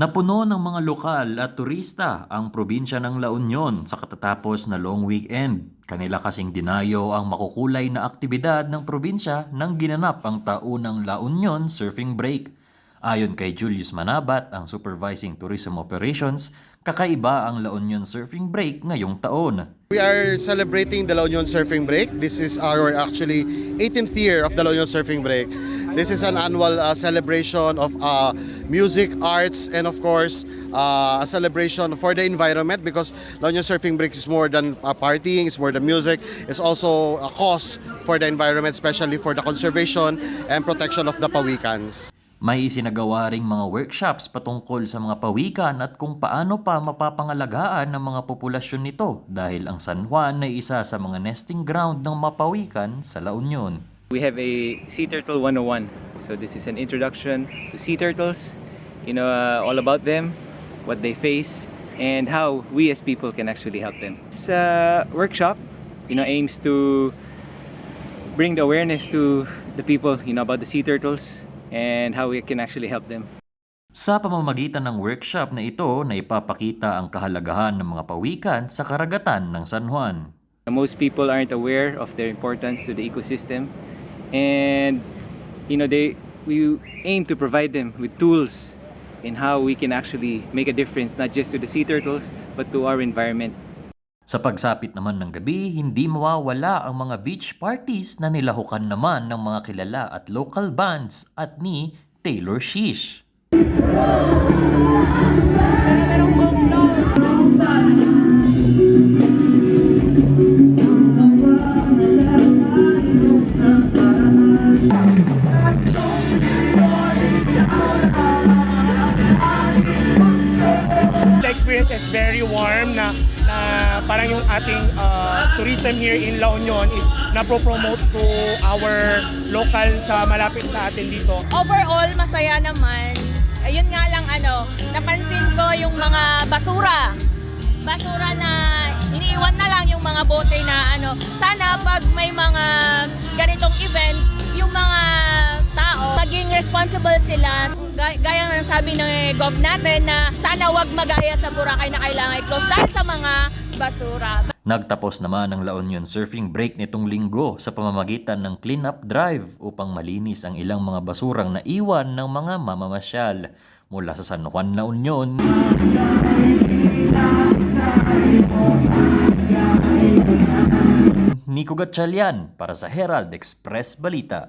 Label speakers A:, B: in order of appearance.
A: Napuno ng mga lokal at turista ang probinsya ng La Union sa katatapos na long weekend. Kanila kasing dinayo ang makukulay na aktibidad ng probinsya nang ginanap ang taunang La Union Surfing Break. Ayon kay Julius Manabat, ang Supervising Tourism Operations, kakaiba ang La Union Surfing Break ngayong taon.
B: We are celebrating the La Union Surfing Break. This is our actually 18th year of the La Union Surfing Break. This is an annual uh, celebration of uh, music, arts, and of course, uh, a celebration for the environment because La Union Surfing Break is more than uh, partying, it's more than music. It's also a cause for the environment, especially for the conservation and protection of the pawikans.
A: May isinagawa ring mga workshops patungkol sa mga pawikan at kung paano pa mapapangalagaan ng mga populasyon nito dahil ang San Juan ay isa sa mga nesting ground ng mapawikan sa La Union.
C: We have a Sea Turtle 101. So this is an introduction to sea turtles, you know, uh, all about them, what they face, and how we as people can actually help them. This uh, workshop, you know, aims to bring the awareness to the people, you know, about the sea turtles and how we can actually help them.
A: Sa pamamagitan ng workshop na ito na ipapakita ang kahalagahan ng mga pawikan sa karagatan ng San Juan.
C: Most people aren't aware of their importance to the ecosystem, and you know, they we aim to provide them with tools in how we can actually make a difference, not just to the sea turtles, but to our environment.
A: Sa pagsapit naman ng gabi, hindi mawawala ang mga beach parties na nilahukan naman ng mga kilala at local bands at ni Taylor Shish.
D: Experience is very warm na, na parang yung ating uh, tourism here in La Union is napopromote to our local sa malapit sa atin dito.
E: Overall, masaya naman. Ayun nga lang ano, napansin ko yung mga basura. Basura na iniiwan na lang yung mga bote na ano. Sana pag may mga ganitong event, yung mga responsible sila. Ga- Gaya ng sabi ng gov natin na sana wag magaya sa Boracay na kailangan i-close dahil sa mga basura.
A: Nagtapos naman ang La Union Surfing Break nitong linggo sa pamamagitan ng clean-up drive upang malinis ang ilang mga basurang naiwan ng mga mamamasyal mula sa San Juan, La Union. Nico Gatchalian para sa Herald Express Balita.